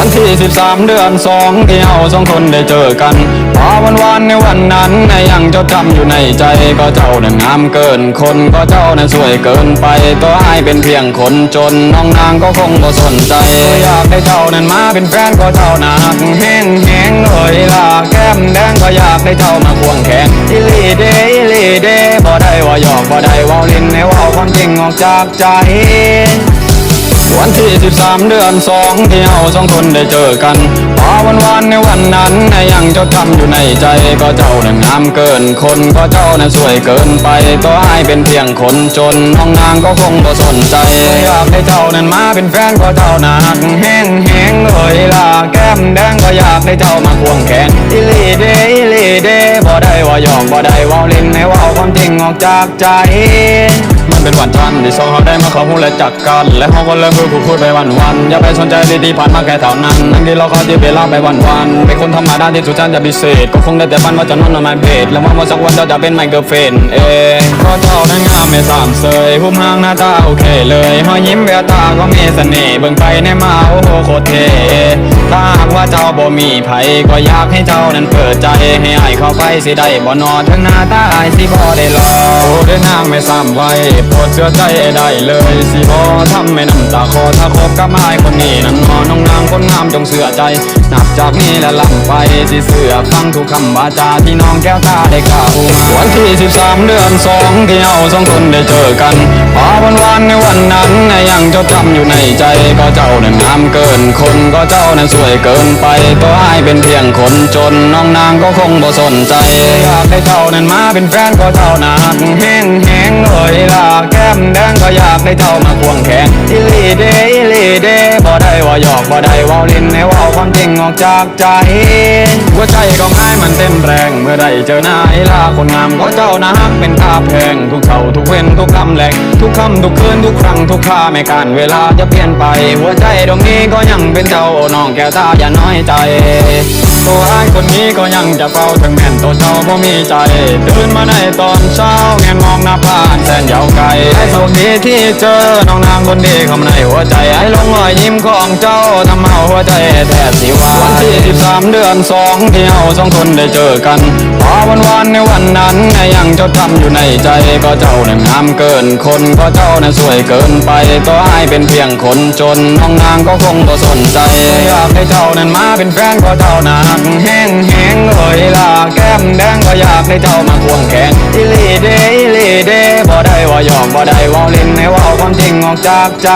วันที่ 13 เดือนสองที่เราสองคนได้เจอกันพอวันวานในวันนั้นยังจดจำอยู่ในใจก็เจ้านั้นงามเกินคนก็เจ้านั้นสวยเกินไปตัวอายเป็นเพียงคนจนน้องนางก็คงบ่สนใจอยากได้เจ้านั้นมาเป็นแฟนก็เจ้านาักแห้งแห้งเลยล่ะแก้มแดงก็อยากได้เจ้ามาควงแขนอีหลีเดอีหลีเดบ่ได้ว่าหยอกบ่ได้ว่าเลินให้ว่าความจริงออกจากใจ วันที่ 13 เดือนสองที่เราสองคนได้เจอกันพอวันวานในวันนั้นยังจดจำอยู่ในใจก็เจ้านั้นงามเกินคนก็เจ้านั้นสวยเกินไปตัวอายเป็นเพียงคนจนน้องนางก็คงบ่สนใจอยากได้เจ้านั้นมาเป็นแฟนก็เจ้านาหักแห้งแห้งเลยล่ะแก้มแดงก็อยากได้เจ้ามาควงแขนอีหลีเดอีหลีเดบ่ได้ว่าหยอกบ่ได้ว่าเล่นให้ว่าความจริงออกจากใจ มันเป็นวันจันที่สองเขาได้มาขอพูดและจักกัน และเขาก็เริ่มพูดพูดไปวันวันอย่าไปสนใจดีๆผ่านมาแค่เท่านั้นทั้งที่เราเขาที่เวลาไปวันวันเป็นคนธรรมดาที่สุดฉันจะพิเศษก็คงได้แต่ฝันว่าจะนอนในไม้เบดและหวังว่าสักวันเจ้าจะเป็นไมเคิลเฟนเอเพราะเจ้านั้นงามไม่สามเสยหุ่มห้างหน้าตาโอเคเลยหอยยิ้มแววตาก็มีเสน่ห์เบิ่งไปในมาโอ้โหโคตรเท่ถ้าหากว่าเจ้าบ่มีไผก็อยากให้เจ้านั้นเปิดใจให้อายเข้าไปสิได้บ่นอทั้งหน้าตาอายสิบ่ได้รอโอ้เดินทางไม่ซ้ำไว้โปรดเชื่อใจได้เลยสิบ่ทำให้น้ำตาคอถ้าคบกับอายคนนี้นั้นนอน้องนางคนงามจงเชื่อใจ นับจากนี้และลำไปสิเสือฟังทุกคำวาจาที่น้องแก้วตาได้กล่าวมาวันที่13เดือนสองที่เราสองคนได้เจอกันพอวันวานในวันนั้นยังจดจำอยู่ในใจก็เจ้านั้นงามเกินคนก็เจ้านั้นสวยเกินไปตัวอายเป็นเพียงคนจนน้องนางก็คงบ่สนใจอยากได้เจ้านั้นมาเป็นแฟนก็เจ้านักแห้งแห้ง ได้เจ้ามาควงแขนอีหลีเดอีหลีเดบ่ได้ว่าหยอกบ่ได้ว่าเลินให้ว่าความจริงออกจากใจหัวใจของอ้ายมันเต้นแรงเมื่อได้เจอหน้าไอ้ลาคนงามก็เจ้านะฮักเป็นตาแพงทุกเช้าทุกเว้นทุกคำแหลกทุกคำทุกคืนทุกครั้งทุกค่าไม่การเวลาจะเปลี่ยนไป หัวใจดวงนี้ก็ยังเป็นเจ้าน้องแก้วตาอย่าน้อยใจ ตัวอ้ายคนนี้ก็ยังจะเฝ้าถึงแม่นตัวเจ้าบ่มีใจตื่นมาในตอนเช้าแงนมองหน้าผ่านแสนยาวไกลไอ้โชคดีที่เจอน้องนางคนดีเข้ามาในหัวใจไอ้ลงรอยยิ้มของเจ้าทำเอาหัวใจแทบสิวาวันที่13เดือนสองที่เราสองคนได้เจอกันพอวันวานในวันนั้นยังจดจำอยู่ในใจก็เจ้านั้นงามเกินคนก็เจ้านั้นสวยเกินไปตัวอ้ายเป็นเพียงคนจนน้องนางก็คงบ่สนใจอยากให้เจ้านั้นมาเป็นแฟนก็เจ้านาักแห้งแห้งเลยล่ะแก้มแดงก็อยากให้เจ้ามาควงแขนอิลีเดอิลีเดบ่ได้ว่ายอมบ่ได้ว่าลินให้ว่าความจริงออกจากใจ